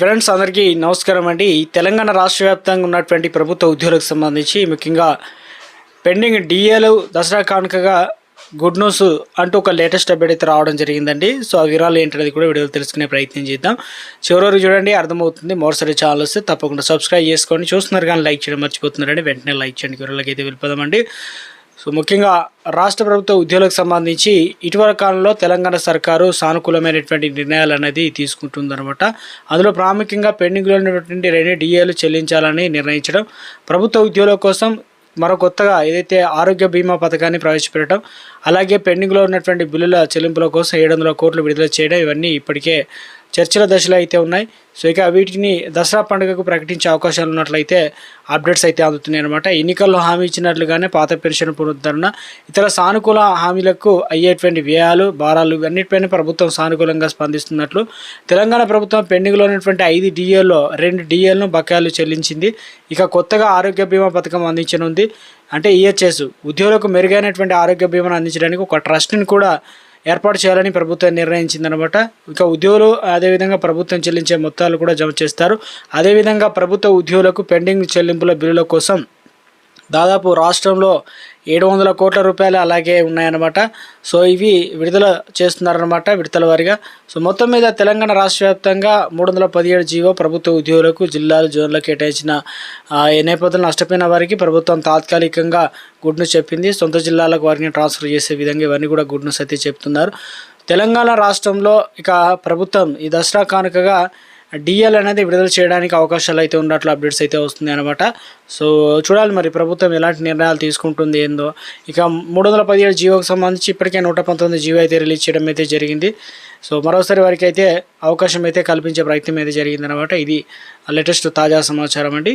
Friends అందరికీ నమస్కారం అండి. తెలంగాణ రాష్ట్ర వ్యాప్తంగా ఉన్నటువంటి ప్రభుత్వ ఉద్యోగులకు సంబంధించి ముఖ్యంగా పెండింగ్ డిఏలు దసరా కానుకగా గుడ్ న్యూస్ అంటూ ఒక లేటెస్ట్ అప్డేట్ అయితే రావడం జరిగిందండి. సో ఆ వివరాలు ఏంటనేది కూడా వీడియోలో తెలుసుకునే ప్రయత్నం చేద్దాం. చివరి చూడండి అర్థమవుతుంది. మరోసారి ఛానల్ వస్తే తప్పకుండా సబ్స్క్రైబ్ చేసుకోండి. చూస్తున్నారు కానీ లైక్ చేయడం మర్చిపోతున్నారండి. వెంటనే లైక్ చేయండి. వివరాలకి అయితే వెళ్ళిపోదామండి. సో ముఖ్యంగా రాష్ట్ర ప్రభుత్వ ఉద్యోగులకు సంబంధించి ఇటీవల కాలంలో తెలంగాణ సర్కారు సానుకూలమైనటువంటి నిర్ణయాలు అనేది తీసుకుంటుందన్నమాట. అందులో ప్రాముఖ్యంగా పెండింగ్లో ఉన్నటువంటి రెండు డిఏలు చెల్లించాలని నిర్ణయించడం ప్రభుత్వ ఉద్యోగుల కోసం మరో కొత్తగా ఏదైతే ఆరోగ్య బీమా పథకాన్ని ప్రవేశపెట్టడం అలాగే పెండింగ్లో ఉన్నటువంటి బిల్లుల చెల్లింపుల కోసం ఏడు వందల కోట్లు విడుదల చేయడం ఇవన్నీ ఇప్పటికే చర్చల దశలో అయితే ఉన్నాయి. సో ఇక వీటిని దసరా పండుగకు ప్రకటించే అవకాశాలు ఉన్నట్లయితే అప్డేట్స్ అయితే అందుతున్నాయి అనమాట ఎన్నికల్లో హామీ ఇచ్చినట్లుగానే పాత పెన్షన్ పునరుద్ధరణ ఇతర సానుకూల హామీలకు అయ్యేటువంటి వ్యయాలు భారాలు అన్నిటిపైన ప్రభుత్వం సానుకూలంగా స్పందిస్తున్నట్లు తెలంగాణ ప్రభుత్వం పెండింగ్లో ఉన్నటువంటి ఐదు డిఏల్లో రెండు డిఏలను బకాయిలు చెల్లించింది. ఇక కొత్తగా ఆరోగ్య బీమా పథకం అందించనుంది. అంటే ఈహెచ్ఎస్ ఉద్యోగులకు మెరుగైనటువంటి ఆరోగ్య బీమాను అందించడానికి ఒక ట్రస్ట్ని కూడా ఏర్పాటు చేయాలని ప్రభుత్వం నిర్ణయించిందనమాట ఇక ఉద్యోగులు అదేవిధంగా ప్రభుత్వం చెల్లించే మొత్తాలు కూడా జమ చేస్తారు. అదేవిధంగా ప్రభుత్వ ఉద్యోగులకు పెండింగ్ చెల్లింపుల బిల్లుల కోసం దాదాపు రాష్ట్రంలో ఏడు వందల కోట్ల రూపాయలు అలాగే ఉన్నాయన్నమాట. సో ఇవి విడుదల చేస్తున్నారనమాట విడతల వారిగా. సో మొత్తం మీద తెలంగాణ రాష్ట్ర వ్యాప్తంగా మూడు వందల పదిహేడు జీవో ప్రభుత్వ ఉద్యోగులకు జిల్లాలు జోన్లో కేటాయించిన నేపథ్యంలో నష్టపోయిన వారికి ప్రభుత్వం తాత్కాలికంగా గుడ్ను చెప్పింది. సొంత జిల్లాలకు వారిని ట్రాన్స్ఫర్ చేసే విధంగా ఇవన్నీ కూడా గుడ్ న్యూస్ అయితే చెప్తున్నారు. తెలంగాణ రాష్ట్రంలో ఇక ప్రభుత్వం ఈ దసరా కానుకగా డిఎల్ అనేది విడుదల చేయడానికి అవకాశాలు అయితే ఉన్నట్లు అప్డేట్స్ అయితే వస్తుంది అనమాట సో చూడాలి మరి ప్రభుత్వం ఎలాంటి నిర్ణయాలు తీసుకుంటుంది ఏందో. ఇక మూడు వందల పదిహేడు జీవోకి సంబంధించి ఇప్పటికే నూట పంతొమ్మిది జీవో అయితే రిలీజ్ చేయడం అయితే జరిగింది. సో మరోసారి వారికి అయితే అవకాశం అయితే కల్పించే ప్రయత్నం అయితే జరిగింది అనమాట ఇది లేటెస్ట్ తాజా సమాచారం అండి.